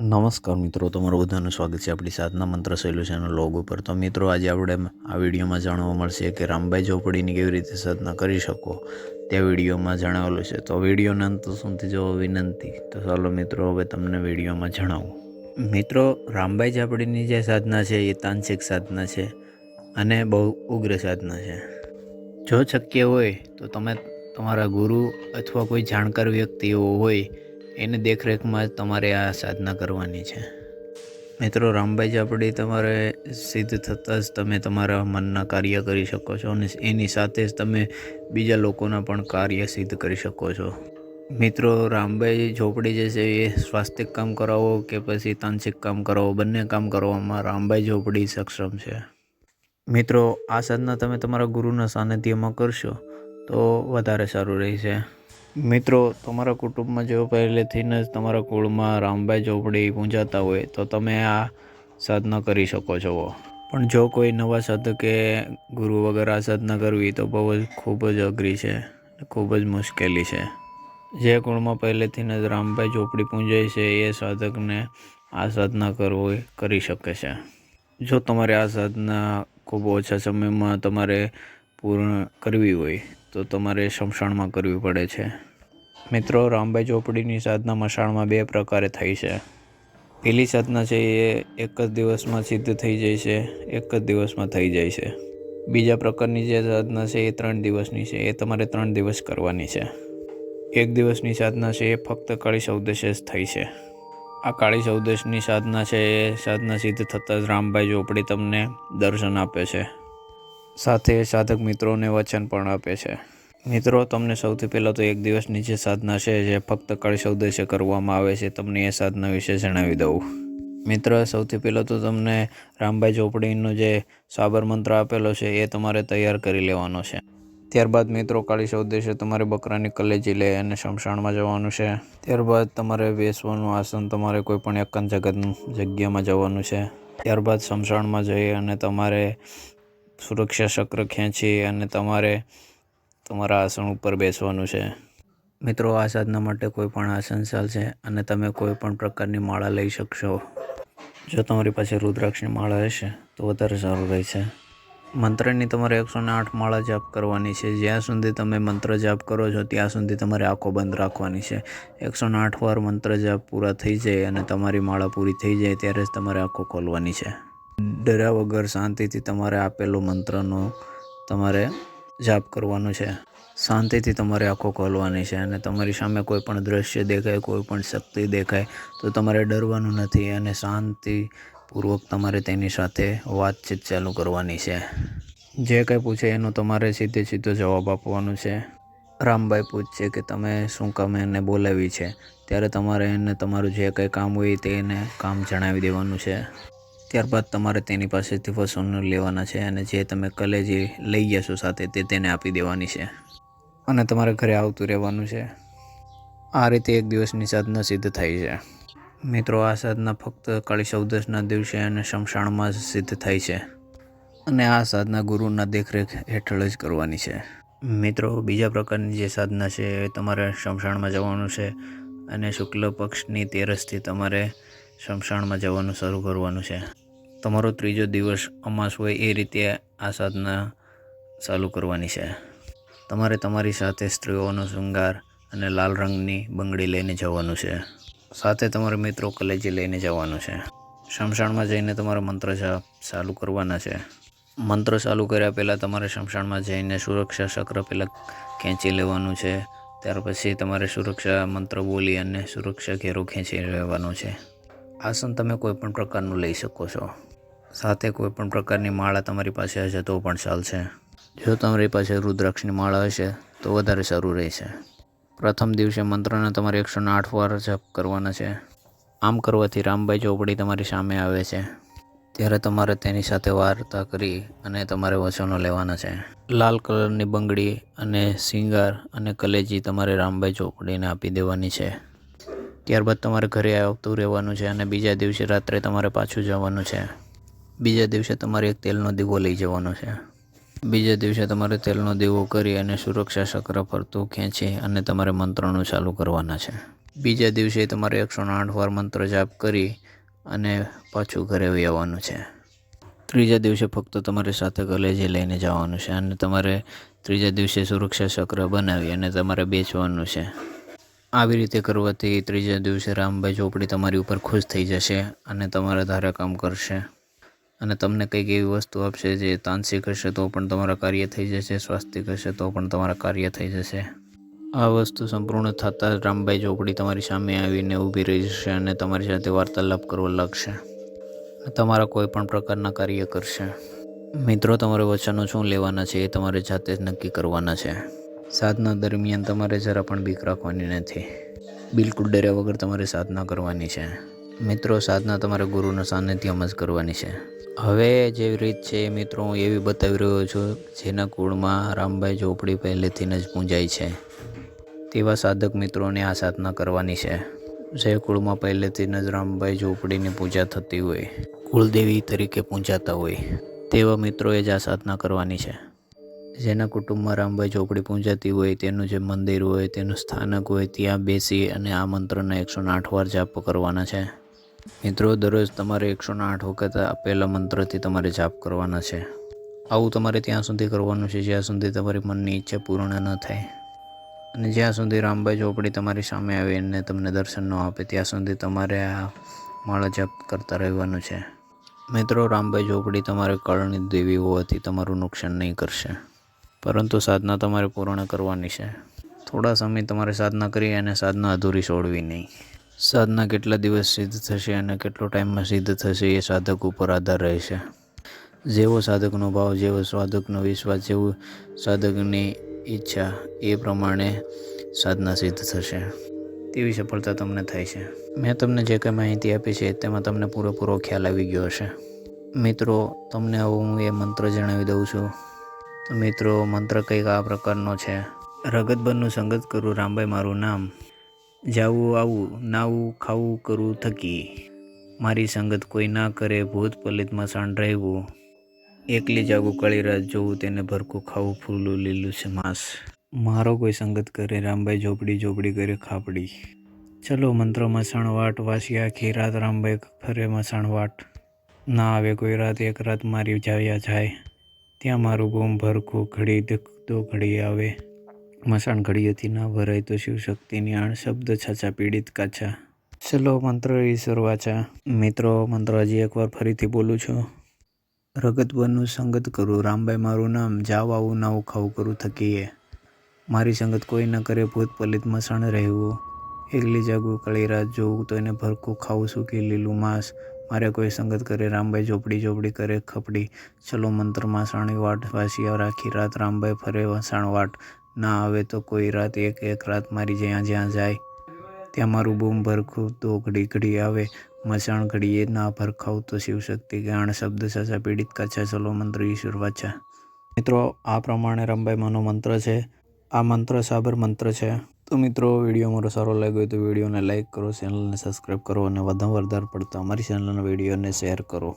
નમસ્કાર મિત્રો, તમારું બધાનું સ્વાગત છે આપણી સાધના મંત્ર સોલ્યુશન લોગ ઉપર. તો મિત્રો, આજે આપણે આ વિડીયોમાં જાણવા મળશે કે રામભાઈ ઝોપડીની કેવી રીતે સાધના કરી શકો. તે વિડીયોમાં જણાવેલું છે. તો વિડીયોના અંત સુધી જો વિનંતી. તો ચાલો મિત્રો, હવે તમને વિડીયોમાં જણાવું. મિત્રો, રામભાઈ ઝાપડીની જે સાધના છે એ તાંત્રિક સાધના છે અને બહુ ઉગ્ર સાધના છે. જો શક્ય હોય તો તમે તમારા ગુરુ અથવા કોઈ જાણકાર વ્યક્તિઓ હોય એની દેખરેખમાં જ તમારે આ સાધના કરવાની છે. મિત્રો, રામભાઈ ચાપડી તમારે સિદ્ધ થતાં જ તમે તમારા મનના કાર્ય કરી શકો છો અને એની સાથે જ તમે બીજા લોકોના પણ કાર્ય સિદ્ધ કરી શકો છો. મિત્રો, રામભાઈ ઝોપડી જે છે એ સ્વાસ્થિક કામ કરાવો કે પછી તાંત્રિક કામ કરાવો? બંને કામ કરવામાં રામભાઈ ઝોપડી સક્ષમ છે. મિત્રો, આ સાધના તમે તમારા ગુરુના સાનિધ્યમાં કરશો તો વધારે સારું રહેશે. મિત્રો, તમારા કુટુંબમાં જો પહેલેથી જ તમારા કુળમાં રામભાઈ ચોપડી પૂંજાતા હોય, તો તમે આ સાધના કરી શકો છો. પણ જો કોઈ નવા સાધકે ગુરુ વગર આ સાધના કરવી, તો બહુ જ ખૂબ જ અઘરી છે ખૂબ જ મુશ્કેલી છે. જે કુળમાં પહેલેથી જ રામભાઈ ચોપડી પૂંજાય છે, એ સાધકને આ સાધના કરવી, કરી શકે છે. જો તમારે આ સાધના ખૂબ ઓછા સમયમાં તમારે પૂર્ણ કરવી હોય તો તમારે શમશાનમાં કરવી પડે છે. મિત્રો, રામભાઈ ચોપડીની સાધના મસાણમાં બે પ્રકારે થઈ છે. પેલી સાધના છે એ એક જ દિવસમાં સિદ્ધ થઈ જાય છે, એક જ દિવસમાં થઈ જાય છે. બીજા પ્રકારની જે સાધના છે એ ત્રણ દિવસની છે, એ તમારે ત્રણ દિવસ કરવાની છે. એક દિવસની સાધના છે એ ફક્ત કાળી સૌદેશે જ થઈ છે. આ કાળી સૌદેશની સાધના છે એ સાધના સિદ્ધ થતાં જ રામભાઈ ચોપડી તમને દર્શન આપે છે. સાથે સાધક મિત્રોને વચન પણ આપે છે. મિત્રો, તમને સૌથી પહેલાં તો એક દિવસની જે સાધના છે જે ફક્ત કાળી ઉદ્દેશ્ય કરવામાં આવે છે. તમને એ સાધના વિશે જણાવી દઉં. મિત્ર, સૌથી પહેલાં તો તમને રામભાઈ ચોપડીનો જે સાબર મંત્ર આપેલો છે એ તમારે તૈયાર કરી લેવાનો છે. ત્યારબાદ મિત્રો, કાળી ઉદ્દેશ્ય તમારે બકરાની કલેજી લઈ અને શમશાનમાં જવાનું છે. ત્યારબાદ તમારે બેસવાનું આસન તમારે કોઈ પણ એકાંત જગત જગ્યામાં જવાનું છે. ત્યારબાદ શમશાનમાં જઈ અને તમારે સુરક્ષા ચક્ર ખેંચી અને તમારે તમારા આસન ઉપર બેસવાનું છે. મિત્રો, આ સાધના માટે કોઈ પણ આસન ચાલશે અને તમે કોઈ પણ પ્રકારની માળા લઈ શકશો. જો તમારી પાસે રુદ્રાક્ષની માળા હશે, તો વધારે સારું રહેશે. મંત્રની તમારે એકસો ને આઠ માળા જાપ કરવાની છે. જ્યાં સુધી તમે મંત્ર જાપ કરો છો, ત્યાં સુધી તમારે આંખો બંધ રાખવાની છે. એકસો ને આઠ વાર મંત્ર જાપ પૂરા થઈ જાય અને તમારી માળા પૂરી થઈ જાય, ત્યારે જ તમારે આંખો ખોલવાની છે. ડર્યા વગર શાંતિથી તમારે આપેલો મંત્રનો તમારે જાપ કરવાનો છે. શાંતિથી તમારે આંખો ખોલવાની છે અને તમારી સામે કોઈ પણ દ્રશ્ય દેખાય, કોઈ પણ શક્તિ દેખાય, તો તમારે ડરવાનું નથી અને શાંતિપૂર્વક તમારે તેની સાથે વાતચીત ચાલુ કરવાની છે. જે કંઈ પૂછે એનો તમારે સીધે સીધો જવાબ આપવાનો છે. રામભાઈ પૂછશે કે તમે શું કામ એને બોલાવી છે? ત્યારે તમારે એને તમારું જે કંઈ કામ હોય તે એને કામ જણાવી દેવાનું છે. ત્યારબાદ તમારે તેની પાસેથી વસૂલ લેવાના છે અને જે તમે કલેજી લઈ જશો સાથે તે તેને આપી દેવાની છે. અને તમારે ઘરે આવતું રહેવાનું છે. આ રીતે એક દિવસની સાધના સિદ્ધ થાય છે. મિત્રો, આ સાધના ફક્ત કાળી ચૌદશના દિવસે અને શમશાણમાં જ સિદ્ધ થાય છે. અને આ સાધના ગુરુના દેખરેખ હેઠળ જ કરવાની છે. મિત્રો, બીજા પ્રકારની જે સાધના છે એ તમારે શમશાણમાં જવાનું છે અને શુક્લ પક્ષની તેરસથી તમારે શમશાણમાં જવાનું શરૂ કરવાનું છે. તમારો ત્રીજો દિવસ અમાસ હોય એ રીતે આ સાધના ચાલુ કરવાની છે. તમારે તમારી સાથે સ્ત્રીઓનો શૃંગાર અને લાલ રંગની બંગડી લઈને જવાનું છે. સાથે તમારા મિત્રો કલેજી લઈને જવાનું છે. શમશાનમાં જઈને તમારા મંત્ર ચાલુ કરવાના છે. મંત્ર ચાલુ કર્યા પહેલાં તમારે શમશાનમાં જઈને સુરક્ષા ચક્ર પહેલાં ખેંચી લેવાનું છે. ત્યાર પછી તમારે સુરક્ષા મંત્ર બોલી અને સુરક્ષા ઘેરો ખેંચી લેવાનો છે. આસન તમે કોઈ પણ પ્રકારનું લઈ શકો છો. સાથે કોઈ પણ પ્રકારની માળા તમારી પાસે હશે તો પણ ચાલશે. જો તમારી પાસે રુદ્રાક્ષની માળા હશે, તો વધારે સારું રહેશે. પ્રથમ દિવસે મંત્રના તમારે એકસો આઠ વાર જપ કરવાના છે. આમ કરવાથી રામભાઈ ચોપડી તમારી સામે આવે છે. ત્યારે તમારે તેની સાથે વાર્તા કરી અને તમારે વચનો લેવાના છે. લાલ કલરની બંગડી અને સિંગાર અને કલેજી તમારે રામભાઈ ચોપડીને આપી દેવાની છે. ત્યારબાદ તમારે ઘરે આવતું રહેવાનું છે અને બીજા દિવસે રાત્રે તમારે પાછું જવાનું છે. બીજા દિવસે તમારે એક તેલનો દીવો લઈ જવાનો છે. બીજા દિવસે તમારે તેલનો દીવો કરી અને સુરક્ષા ચક્ર ફરતું ખેંચી અને તમારે મંત્રનું ચાલુ કરવાના છે. બીજા દિવસે તમારે એકસો આઠ વાર મંત્ર જાપ કરી અને પાછું ઘરે આવવાનું છે. ત્રીજા દિવસે ફક્ત તમારે સાથે કલેજી લઈને જવાનું છે અને તમારે ત્રીજા દિવસે સુરક્ષા ચક્ર બનાવી અને તમારે બેચવાનું છે. આવી રીતે કરવાથી ત્રીજા દિવસે રામભાઈ ચોપડી તમારી ઉપર ખુશ થઈ જશે અને તમારા ધારે કામ કરશે. અને તમને કંઈક એવી વસ્તુ આપશે જે તાંત્રિક હશે તો પણ તમારા કાર્ય થઈ જશે સ્વાસ્તિક હશે તો પણ તમારા કાર્ય થઈ જશે. આ વસ્તુ સંપૂર્ણ થતાં રામભાઈ ચોપડી તમારી સામે આવીને ઊભી રહી જશે અને તમારી સાથે વાર્તાલાપ કરવા લાગશે. તમારા કોઈ પણ પ્રકારના કાર્ય કરશે. મિત્રો, તમારે વચનો શું લેવાના છે એ તમારે જાતે જ નક્કી કરવાના છે. સાધના દરમિયાન તમારે જરા પણ બીક રાખવાની નથી. બિલકુલ ડર્યા વગર તમારે સાધના કરવાની છે. મિત્રો, સાધના તમારે ગુરુના સાનિધ્યમાં જ કરવાની છે. હવે જે રીત છે, મિત્રો, હું એવી બતાવી રહ્યો છું, જેના કુળમાં રામભાઈ ઝોપડી પહેલેથી જ પૂંજાય છે. તેવા સાધક મિત્રોને આ સાધના કરવાની છે. જે કુળમાં પહેલેથી જ રામભાઈ ઝોપડીની પૂજા થતી હોય, કુળદેવી તરીકે પૂંજાતા હોય, તેવા મિત્રોએ જ આ સાધના કરવાની છે. જેના કુટુંબમાં રામભાઈ ઝોપડી પૂંજાતી હોય, તેનું જે મંદિર હોય, તેનું સ્થાનક હોય, ત્યાં બેસી અને આ મંત્રના એકસો આઠ વાર જાપ કરવાના છે. મિત્રો, દરરોજ તમારે એકસો આઠ વખત આપેલા મંત્રથી તમારે જાપ કરવાના છે. આવું તમારે ત્યાં સુધી કરવાનું છે, જ્યાં સુધી તમારી મનની ઈચ્છા પૂર્ણ ન થાય. અને જ્યાં સુધી રામભાઈ ઝોપડી તમારી સામે આવે અને તમને દર્શન ન આપે, ત્યાં સુધી તમારે આ માળા જાપ કરતા રહેવાનું છે. મિત્રો, રામભાઈ ઝોપડી તમારે કળની દેવી હોવાથી તમારું નુકસાન નહીં કરશે. પરંતુ સાધના તમારે પૂર્ણ કરવાની છે. થોડા સમય તમારે સાધના કરી અને સાધના અધૂરી છોડવી નહીં. સાધના કેટલા દિવસ સિદ્ધ થશે અને કેટલો ટાઈમમાં સિદ્ધ થશે એ સાધક ઉપર આધાર રહેશે જેવો સાધકનો ભાવ, જેવો સાધકનો વિશ્વાસ, જેવું સાધકની ઈચ્છા એ પ્રમાણે સાધના સિદ્ધ થશે. તેવી સફળતા તમને થાય છે. મેં તમને જે કંઈ માહિતી આપી છે તેમાં તમને પૂરેપૂરો ખ્યાલ આવી ગયો હશે. મિત્રો, તમને હવે હું એ મંત્ર જણાવી દઉં છું. તો મિત્રો, મંત્ર કંઈક આ પ્રકારનો છે. રગતબરનું સંગત કરું, રામભાઈ મારું નામ. જાવું, આવું, નાવું, ખાવું કરવું થકી. મારી સંગત કોઈ ના કરે, ભૂત પલિતમાં સાણ રહેવું. એકલી જાગું કળી રાત જોવું, તેને ભરખું ખાવું ફૂલું લીલું છે માંસ. મારો કોઈ સંગત કરે, રામભાઈ ઝોપડી ઝોપડી કરે, ખાપડી. ચલો, મંત્ર મસાણ વાટ વાસી આખી રાત, રામભાઈ ફરે મસાણ વાટ. ના આવે કોઈ રાત, એક રાત મારી જાવ્યા જાય. ત્યાં મારું ગોમ ભરખું ઘડી દો ઘડી આવે. મસાણ ઘડીએથી ના ભરાય તો શિવશક્તિની આણ શબ્દ છાછા, પીડિત કાછા. ચલો મંત્ર ઈશ્વર વાચા મિત્રો, મંત્ર હજી એકવાર ફરીથી બોલું છું. રગત બનનું સંગત કરું. રામભાઈ, મારું નામ જાવ આવું ના ખાવું કરું થકીએ. મારી સંગત કોઈ ન કરે ભૂત પલિત મસાણ રહેવું. એકલી જાગું કળી રાત જોવું તો એને ભરખું ખાવું સૂકી લીલું માંસ. મારે કોઈ સંગત કરે, રામભાઈ ઝોપડી ઝોપડી કરે, ખપડી. ચલો મંત્ર માસાણી વાટ વાસિયા રાખી, રાત રામભાઈ ફરે વસાણ વાટ. ના આવે તો કોઈ રાત એક એક રાત મારી જ્યાં જ્યાં જાય. ત્યાં મારું બૂમ ભરખું તો ઘડી ઘડી આવે. મસાણ ઘડીએ ના ભરખાવું તો શિવશક્તિ ગાણ, શબ્દ સાચા પીડિત કાચા, ચલો મંત્ર ઈશ્વર વાચા. મિત્રો, આ પ્રમાણે રંભાઈમાંનો મંત્ર છે. આ મંત્ર સાબર મંત્ર છે. તો મિત્રો વીડિયો મારો સારો લાગ્યો તો વિડીયોને લાઇક કરો ચેનલને સબસ્ક્રાઈબ કરો અને વધારે વધારે પડતા અમારી ચેનલના વિડીયોને શેર કરો.